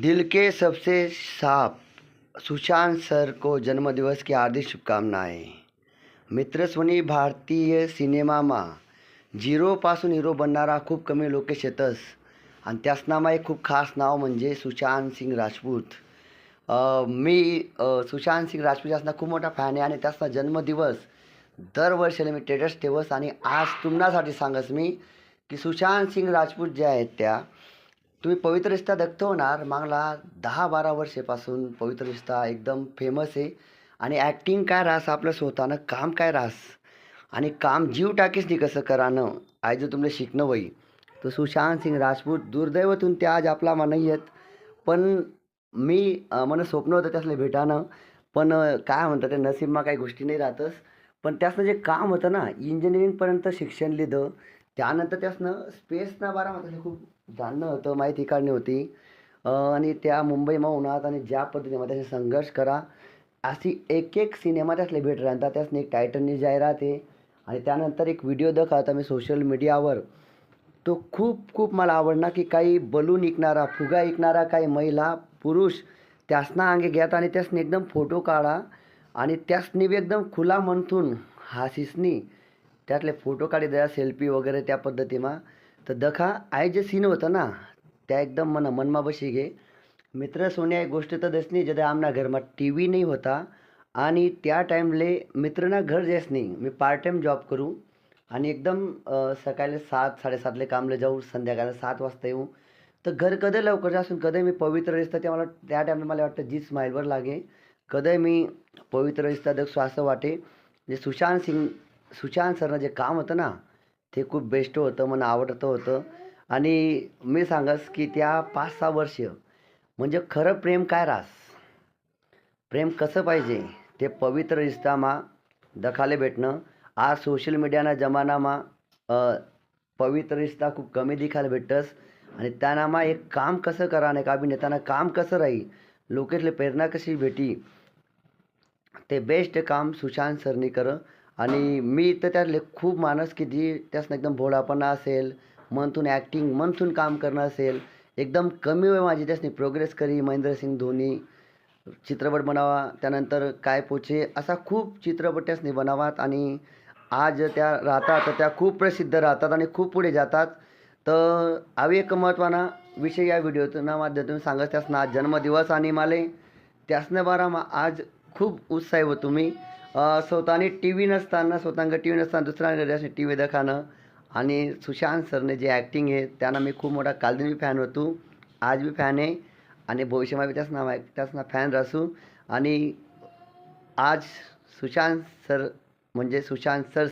दिल के सबसे साफ सुशांत सर को जन्मदिवस की हार्दिक शुभकामनाएं। मित्रस्वनी भारतीय सिनेमामा झिरोपासून हिरो बनणारा खूप कमी लोक शेतस आणि त्याच नामा एक खूप खास नाव म्हणजे सुशांत सिंग राजपूत. मी सुशांत सिंग राजपूत असणं खूप मोठा फॅन आहे आणि त्याचा जन्मदिवस दरवर्षीला मी टेटस ठेवस आणि आज तुम्हासाठी सांगस मी की सुशांत सिंग राजपूत ज्या आहेत त्या तुम्ही पवित्र रिश्ता होणार. मागला दहा बारा वर्षापासून पवित्र रिश्ता एकदम फेमस आहे. आणि ॲक्टिंग काय राहस आपलं स्वतःनं काम काय राहस आणि काम जीव टाकीस नाही कसं करानं? आज जर शिकणं वई तर सुशांत सिंग राजपूत दुर्दैवतून ते आज आपला नाही आहेत पण मी मन मला स्वप्न होतं त्यासले भेटानं. पण काय म्हणतात ते नसीबमा काही गोष्टी नाही राहतच. पण त्यासनं जे काम होतं ना इंजिनिअरिंगपर्यंत शिक्षण लिहिलं. त्यानंतर त्यासनं स्पेसना बारा म्हणतात खूप जाणणं होतं माहिती काढणी होती. आणि त्या मुंबईमा उन्हात आणि ज्या पद्धतीने त्याशी संघर्ष करा अशी एक एक सिनेमा त्यासले भेट राहतात. त्यासनी एक टायटननी जाहिरात आहे. आणि त्यानंतर एक व्हिडिओ दाखवता मी सोशल मीडियावर. तो खूप खूप मला आवडला की काही बलून विकणारा फुगा विकणारा काही महिला पुरुष त्यासना अंगे घ्यात आणि त्यासने एकदम फोटो काढा. आणि त्यासनी बी एकदम खुला मनथून हासिसनी त्यातले फोटो काढी द्या सेल्फी वगैरे त्या पद्धतीमा तर दखा आय जे सीन होतं ना त्या एकदम मना मनमा बशी घे मित्र सोन्या एक गोष्ट तर दसनी जदा आमना घरमा टी व्ही नाही होता आणि त्या टाईमले मित्रना घर जेस नाही मी पार्ट टाईम जॉब करू आणि एकदम सकाळले सकाळी सात साडेसातले कामले जाऊ संध्याकाळला सात वाजता येऊ. तर घर कधी लवकर असून कधी मी पवित्र रिस्ता ते मला त्या टाईमला मला वाटतं जी स्माईलवर लागे. कधी मी पवित्र रिस्ता दक्षू असं वाटे. जे सुशांत सिंग सुशांत सरनं जे काम होतं ना ते खूप बेस्ट होतं मला आवडतं होतं. आणि मी सांगस की त्या पाच सहा वर्ष म्हणजे खरं प्रेम काय रास? प्रेम कसं पाहिजे? ते पवित्र रिश्तामा दखाले भेटणं. आज सोशल मीडियाना जमानामा पवित्र रिश्ता खूप कमी दिखायला भेटतस. आणि त्यानामा एक काम कसं करा नाही का अभिनेताना काम कसं राही? लोकेतले प्रेरणा कशी भेटी? ते बेस्ट काम सुशांत सरनी करं आणि मी तर त्यातले खूप माणस की जी त्यासनं एकदम भोळापणा असेल मनतून ॲक्टिंग मनतून काम करणं असेल एकदम कमी वेळ माझी त्यासनी प्रोग्रेस करी महेंद्रसिंग धोनी चित्रपट बनावा त्यानंतर काय पोचे असा खूप चित्रपट त्यासनी बनावात आणि आज त्या राहतात तर त्या खूप प्रसिद्ध राहतात आणि खूप पुढे जातात. तर आवी एक महत्त्वाना विषय या व्हिडिओतून माध्यमातून सांगत त्यासनं आज जन्मदिवस आणि माले. त्यासनं बारा मा आज खूप उत्साही हो तुम्ही स्वतःने टी व्ही नसताना स्वतःकडे टी व्ही नसताना दुसऱ्या टी व्ही देखानं आणि सुशांत सरने जे ॲक्टिंग आहे त्यांना मी खूप मोठा कालदिन बी फॅन होतो. आज बी फॅन आहे. आणि भविष्यामध्ये त्याच नाव आहे त्याच ना फॅन रासू. आणि आज सुशांत सर म्हणजे सुशांत सर